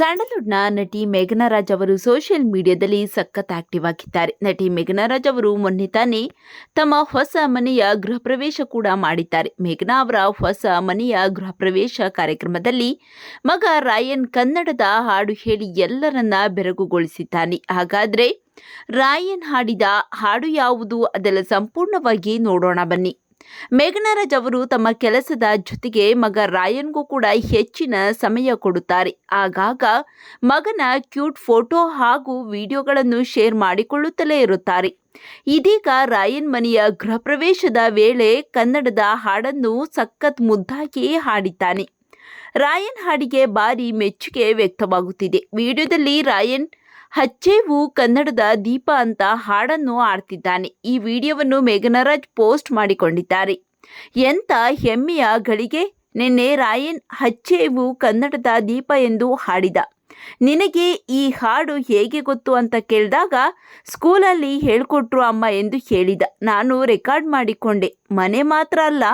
ಸ್ಯಾಂಡಲ್ವುಡ್ನ ನಟಿ ಮೇಘನಾ ರಾಜ್ ಅವರು ಸೋಷಿಯಲ್ ಮೀಡಿಯಾದಲ್ಲಿ ಸಖತ್ ಆಕ್ಟಿವ್ ಆಗಿದ್ದಾರೆ. ನಟಿ ಮೇಘನಾ ರಾಜ್ ಅವರು ಮೊನ್ನೆ ತಾನೇ ತಮ್ಮ ಹೊಸ ಮನೆಯ ಗೃಹ ಪ್ರವೇಶ ಕೂಡ ಮಾಡಿದ್ದಾರೆ. ಮೇಘನಾ ಅವರ ಹೊಸ ಮನೆಯ ಗೃಹ ಪ್ರವೇಶ ಕಾರ್ಯಕ್ರಮದಲ್ಲಿ ಮಗ ರಾಯನ್ ಕನ್ನಡದ ಹಾಡು ಹೇಳಿ ಎಲ್ಲರನ್ನ ಬೆರಗುಗೊಳಿಸಿದ್ದಾನೆ. ಹಾಗಾದ್ರೆ ರಾಯನ್ ಹಾಡಿದ ಹಾಡು ಯಾವುದು ಅದೆಲ್ಲ ಸಂಪೂರ್ಣವಾಗಿ ನೋಡೋಣ ಬನ್ನಿ. ಮೇಘನಾ ರಾಜ್ ಅವರು ತಮ್ಮ ಕೆಲಸದ ಜೊತೆಗೆ ಮಗ ರಾಯನ್ಗೂ ಕೂಡ ಹೆಚ್ಚಿನ ಸಮಯ ಕೊಡುತ್ತಾರೆ. ಆಗಾಗ ಮಗನ ಕ್ಯೂಟ್ ಫೋಟೋ ಹಾಗೂ ವಿಡಿಯೋಗಳನ್ನು ಶೇರ್ ಮಾಡಿಕೊಳ್ಳುತ್ತಲೇ ಇರುತ್ತಾರೆ. ಇದೀಗ ರಾಯನ್ ಮನೆಯ ಗೃಹ ಪ್ರವೇಶದ ವೇಳೆ ಕನ್ನಡದ ಹಾಡನ್ನು ಸಖತ್ ಮುದ್ದಾಗಿ ಹಾಡಿದ್ದಾನೆ. ರಾಯನ್ ಹಾಡಿಗೆ ಭಾರಿ ಮೆಚ್ಚುಗೆ ವ್ಯಕ್ತವಾಗುತ್ತಿದೆ. ವಿಡಿಯೋದಲ್ಲಿ ರಾಯನ್ ಹಚ್ಚೇವು ಕನ್ನಡದ ದೀಪ ಅಂತ ಹಾಡನ್ನು ಆಡ್ತಿದ್ದಾನೆ. ಈ ವಿಡಿಯೋವನ್ನು ಮೇಘನರಾಜ್ ಪೋಸ್ಟ್ ಮಾಡಿಕೊಂಡಿದ್ದಾರೆ. ಎಂಥ ಹೆಮ್ಮೆಯ ಗಳಿಗೆ ನಿನ್ನೆ ರಾಯನ್ ಹಚ್ಚೇವು ಕನ್ನಡದ ದೀಪ ಎಂದು ಹಾಡಿದ. ನಿನಗೆ ಈ ಹಾಡು ಹೇಗೆ ಗೊತ್ತು ಅಂತ ಕೇಳಿದಾಗ ಸ್ಕೂಲಲ್ಲಿ ಹೇಳ್ಕೊಟ್ರು ಅಮ್ಮ ಎಂದು ಹೇಳಿದ. ನಾನು ರೆಕಾರ್ಡ್ ಮಾಡಿಕೊಂಡೆ. ಮನೆ ಮಾತ್ರ ಅಲ್ಲ,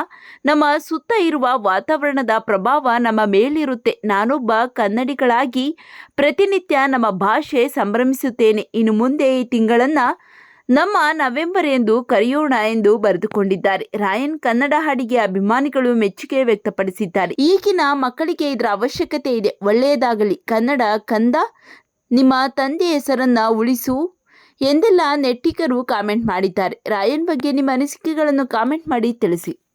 ನಮ್ಮ ಸುತ್ತ ಇರುವ ವಾತಾವರಣದ ಪ್ರಭಾವ ನಮ್ಮ ಮೇಲಿರುತ್ತೆ. ನಾನೊಬ್ಬ ಕನ್ನಡಿಗಳಾಗಿ ಪ್ರತಿನಿತ್ಯ ನಮ್ಮ ಭಾಷೆ ಸಂಭ್ರಮಿಸುತ್ತೇನೆ. ಇನ್ನು ಮುಂದೆ ಈ ತಿಂಗಳನ್ನು ನಮ್ಮ ನವೆಂಬರ್ ಎಂದು ಕರೆಯೋಣ ಎಂದು ಬರೆದುಕೊಂಡಿದ್ದಾರೆ. ರಾಯನ್ ಕನ್ನಡ ಹಾಡಿಗೆ ಅಭಿಮಾನಿಗಳು ಮೆಚ್ಚುಗೆ ವ್ಯಕ್ತಪಡಿಸಿದ್ದಾರೆ. ಈಗಿನ ಮಕ್ಕಳಿಗೆ ಇದರ ಅವಶ್ಯಕತೆ ಇದೆ. ಒಳ್ಳೆಯದಾಗಲಿ. ಕನ್ನಡ ಕಂದ ನಿಮ್ಮ ತಂದೆ ಹೆಸರನ್ನ ಉಳಿಸು ಎಂದೆಲ್ಲ ನೆಟ್ಟಿಗರು ಕಾಮೆಂಟ್ ಮಾಡಿದ್ದಾರೆ. ರಾಯನ್ ಬಗ್ಗೆ ನಿಮ್ಮ ಅನಿಸಿಕೆಗಳನ್ನು ಕಾಮೆಂಟ್ ಮಾಡಿ ತಿಳಿಸಿ.